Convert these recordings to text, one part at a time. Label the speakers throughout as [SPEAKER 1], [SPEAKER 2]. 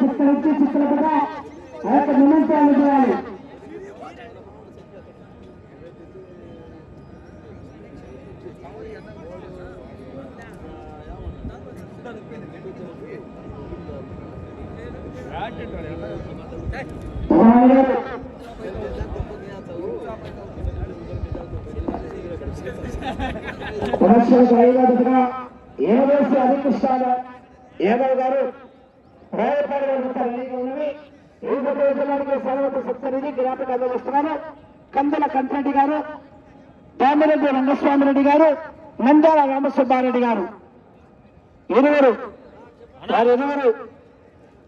[SPEAKER 1] చిత్రించి చిత్రపట ఆ యొక్క నిమిషాలు చేయాలి ప్రదర్శన చేయగలుగుతున్నా ఏవేసి గారు? రాయపాడు రెడీగా ఉన్నవి. ఈ ప్రదేశానికి సర్వత సప్తనిధి జ్ఞాపకం అందజేస్తున్నాను కందుల కంచెరెడ్డి గారు దామిరెడ్డి రంగస్వామిరెడ్డి గారు నంద్యాల రామసుబ్బారెడ్డి గారు. ఇరువురు వారు ఇరువురు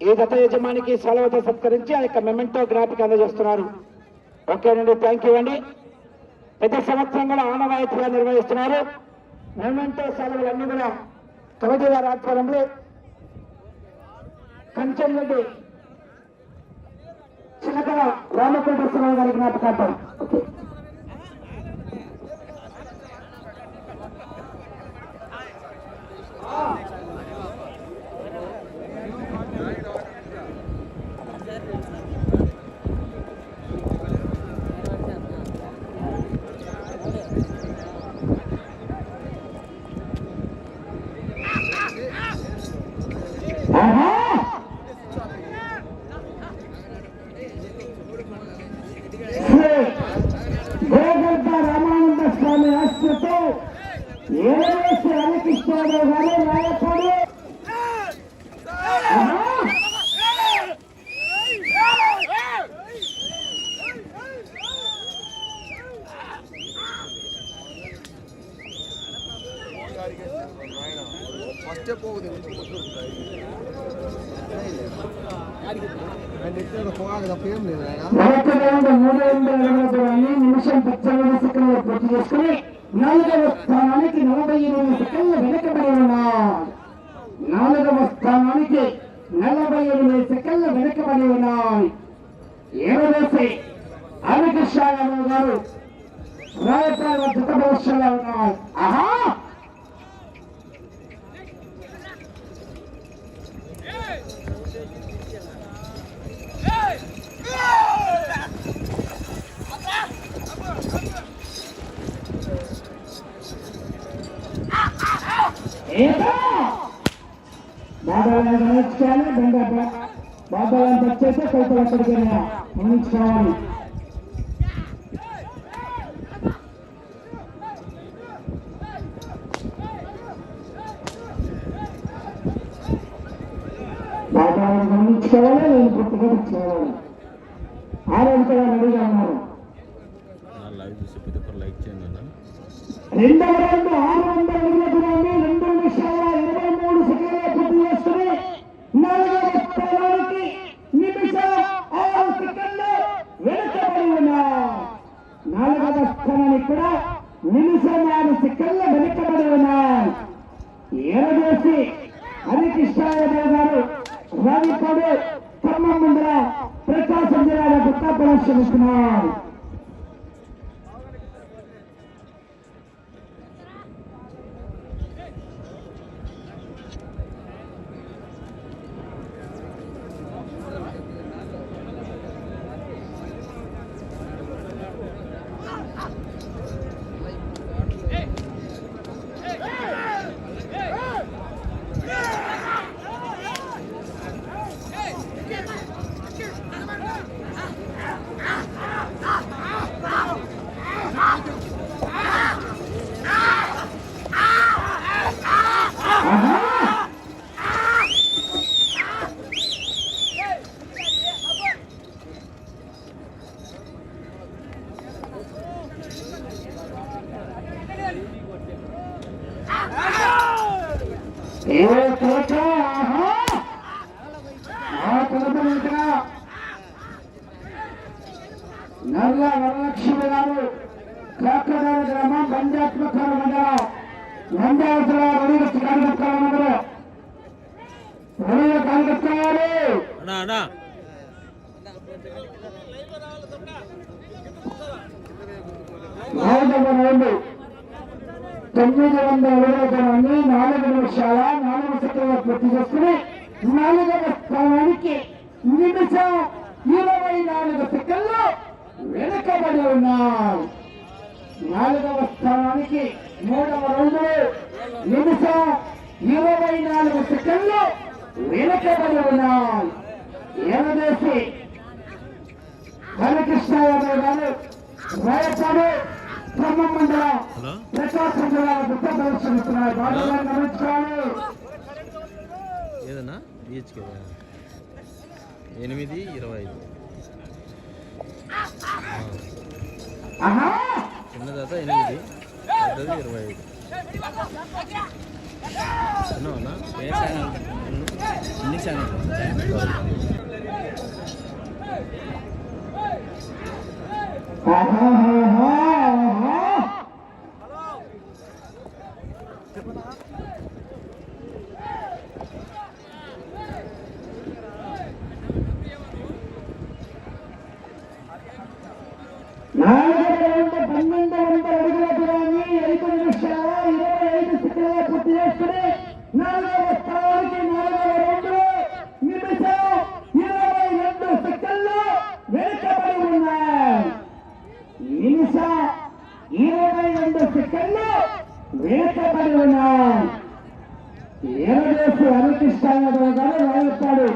[SPEAKER 1] ఈ గత యజమానికి సెలవుతో సత్కరించి ఆ యొక్క మెమెంటో గ్రాఫిక్ అందజేస్తున్నారు. ఓకేనండి థ్యాంక్ యూ అండి. ప్రతి సంవత్సరం కూడా ఆనవాయితీగా నిర్వహిస్తున్నారు. మెమెంటో సెలవులన్నీ కూడా కమిటీ వారి ఆధ్వర్యంలో కంచెంరెడ్డి చిన్నకల రామకోటేశ్వరరావు గారికి జ్ఞాపకార్థం. ఇరవై దూరాన్ని నిమిషం పద్దెనిమిది సెకండ్లు పూర్తి చేసుకుని నాలుగవ స్థానానికి నలభై ఎనిమిది సెకండ్లు వెనకబడి ఉన్నారు నాలుగవ స్థానానికి నలభై ఎనిమిది సెకండ్లు వెనకబడి ఉన్నాయి. ఏడవేసి హరికృష్ణ యాదవ్ గారు రాయపాల జత భవిష్యంలో ఉన్నారు. ఆహా! బాబాలను గమనించుకోవాలి బండ బాబాలను వచ్చేస్తే కౌతలు ఎక్కడికైనా గమనించుకోవాలి బాబాలను గమనించుకోవాలి నేను గుర్తుగా చేయాలి రెడీగా ఉన్నారు రెండవ రెండు ఆరు వందల అడుగుల దూరాన్ని రెండు నిమిషాల ఇరవై మూడు సెకండ్ల పూర్తి చేసుకుని నాలుగవ స్థానానికి నిమిషం ఆరు సెకండ్లు వెనుకబడి ఉన్నారు నాలుగవ స్థానానికి కూడా నిమిషం ఆరు సెకండ్ల వెనుకబడి ఉన్నారు ఏరదోసి హరికృష్ణారావు గారు రావిపాడు ఖమ్మం ముందర ప్రకాశం జిల్లాలో కొత్త ప్రదర్శనిస్తున్నారు ఏ కోట ఆహా ఆ కొలతలేక నల్ల వరలక్ష్మి గారు కాకడాల గ్రామం బంజాత్మక మండలం. నంద్యాల రెడీగా కార్యకర్తలు ఉన్నారు రెడీగా కార్యకర్తలు తొమ్మిది వందల దూరాన్ని నాలుగు నిమిషాల నాలుగు సెకండ్ల పూర్తి చేసుకుని నాలుగవ స్థానానికి నిమిషం ఇరవై నాలుగు సెకండ్లు వెనుకబడి ఉన్నాయి నాలుగవ స్థానానికి మూడవ రౌండ్ నిమిషం ఇరవై నాలుగు సెకండ్లు వెనుకబడి ఉన్నాయి ఏమదేసి యాదవ్ గారు రాయపాడు ఖమ్మం మండలం ప్రకాశం జిల్లా గుప్త ప్రదర్శనిస్తున్నారు బాగా గమనించుకోవాలి
[SPEAKER 2] ఏదన్నా ఎనిమిది ఇరవై ఐదు. చిన్న దాత ఎనిమిది పెద్దది ఇరవై ఐదు చిన్నవన్నా
[SPEAKER 1] ఆహా ఆహా ఆహా నాలుగవ రౌండ్ పన్నెండు వందల అడుగుల దూరాన్ని ఐదు నిమిషాల ఇరవై ఐదు సెకండ్ల పూర్తి చేసుకుని నాలుగవ స్థానానికి నాలుగవ రౌండ్ నిమిషం ఇరవై రెండు సెకండ్లు వెనుకబడి ఉన్నాయి నిమిషం ఇరవై రెండు సెకండ్లు వెనుకబడి ఉన్నాయి ఏరదేశు హరికృష్ణ యాదవ్ గారు రాయపాడు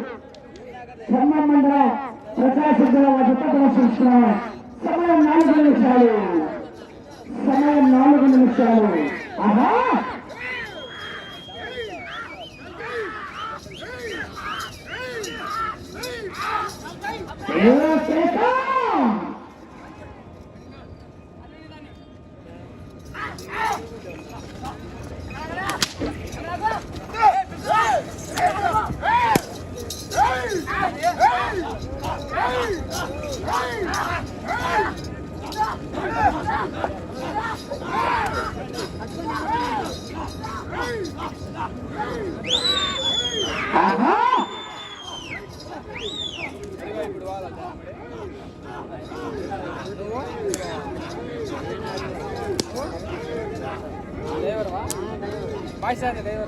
[SPEAKER 1] ఖమ్మం మండలం ప్రకాశం జిల్లా జత ప్రదర్శిస్తున్నారు సమయం నాలుగు నిమిషాలు. సమయం నాలుగు నిమిషాలు. ఆహా! ఏదో ఐదవ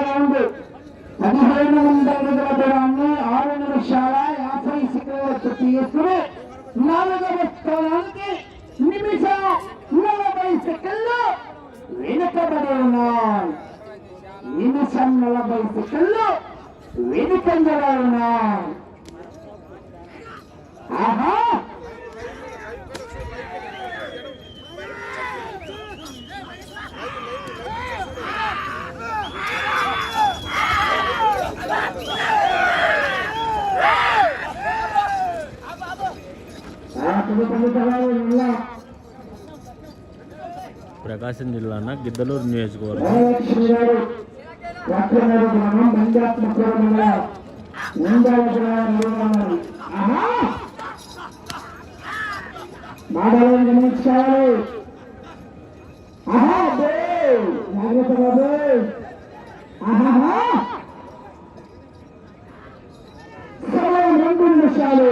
[SPEAKER 1] రౌండ్ పదిహేను వందల దూరాన్ని ఆరు నిమిషాల యాభై సెకండ్ల పూర్తి చేసుకుని నాలుగవ స్థానానికి నిమిషం నలభై సెకండ్లు వెనుకబడి ఉన్నాయి నిమిషం నలభై సెకండ్లు వెనుకంజలో ఉన్నాయి ఆహా ఆ పది పది తరాలు ఇలా
[SPEAKER 2] ప్రకాశం జిల్లా అన్న గిద్దలూరు నియోజకవర్గం
[SPEAKER 1] వరలక్ష్మి గారు లక్ష్మీనగర్ గ్రామం బంజాత్మకూరు మండలం నంద్యాల జిల్లా నిర్వహణ ఆహా మాటలను గమనించాలి ఆహా అబ్బే ప్రకాశం జిల్లాన గిద్దలూరు నియోజకవర్గం. రెండు నిమిషాలు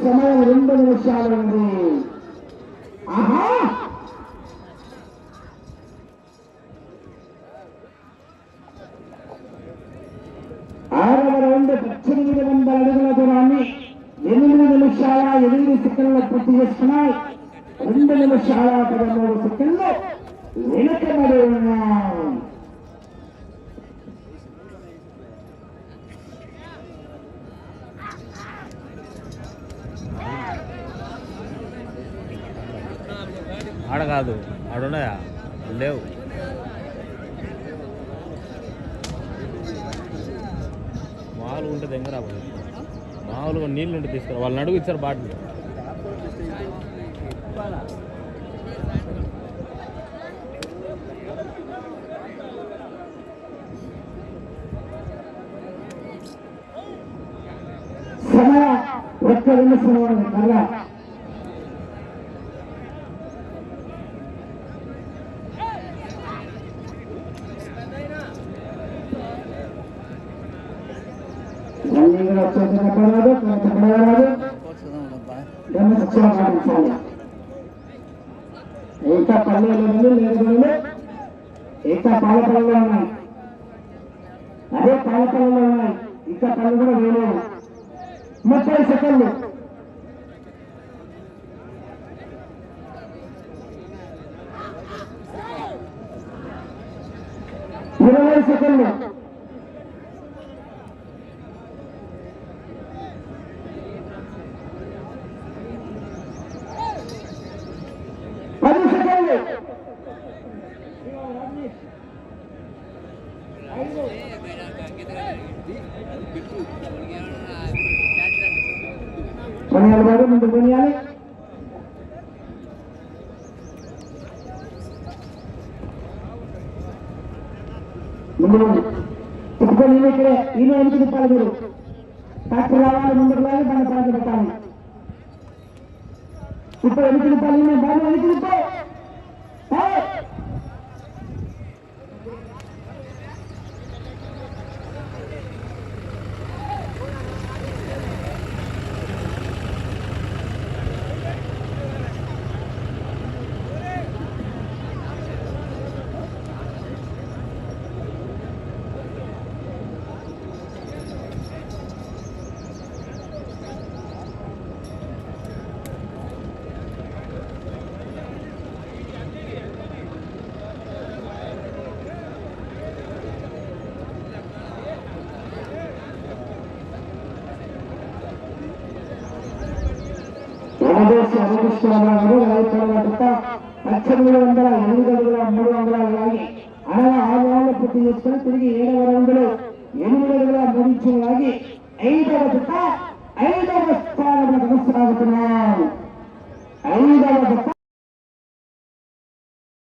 [SPEAKER 1] సమయం రెండు నిమిషాలు ఉంది. ఆహా ఆరవ రౌండ్ పద్దెనిమిది వందల అడుగుల దూరాన్ని ఎనిమిది నిమిషాల ఎనిమిది సెకండ్లు పూర్తి చేసుకున్నాయి రెండు నిమిషాల పదమూడు సెకండ్లు వెనుకబడి
[SPEAKER 2] ఆడ కాదు ఆడున్నాయా? లేవు. మామూలుగా ఉంటే దగ్గర మామూలుగా నీళ్ళు ఉంటే తీసుకురా. వాళ్ళని అడుగు ఇచ్చారు బాటిల్.
[SPEAKER 1] ఒక్క నిమిషం ఉంది కర్ర రన్నింగ్ వచ్చేసి పాటించాలి ఇంకా పల్లెలు లేదు ఇంకా పాలపల్లిలో ఉన్నాయి. అదే పాల ఉన్నాయి. ఇంకా పనులు కూడా వేయలేవు ముప్పై సెకండ్లు ఇరవై సెకండ్లు పది సెకండ్లు కొనియాలి బాబు ముందు కొనియాలి ముందు ముందు ఇప్పుడు నేను ఇక్కడే ఈయన ఎనికి తిప్పాలి మీరు ట్రాక్టర్ రావాలి ముందుకు రావాలి బండ పడక పెట్టాలి ఇప్పుడు ఎనికి తిప్పాలి ఈయన బాబు ఎనికి తిప్పాలి వనదేశ అనుకృష్ణరావు పద్దెనిమిది వందల ఎనిమిది అడుగుల మూడు వందల లాగి ఆరు పూర్తి చేసుకుని తిరిగి ఏడవ రౌండ్లు ఎనిమిది అడుగుల లాగి ఐదవ జత ఐదవ స్థానంలో కొనసాగుతున్నాం ఐదవ జత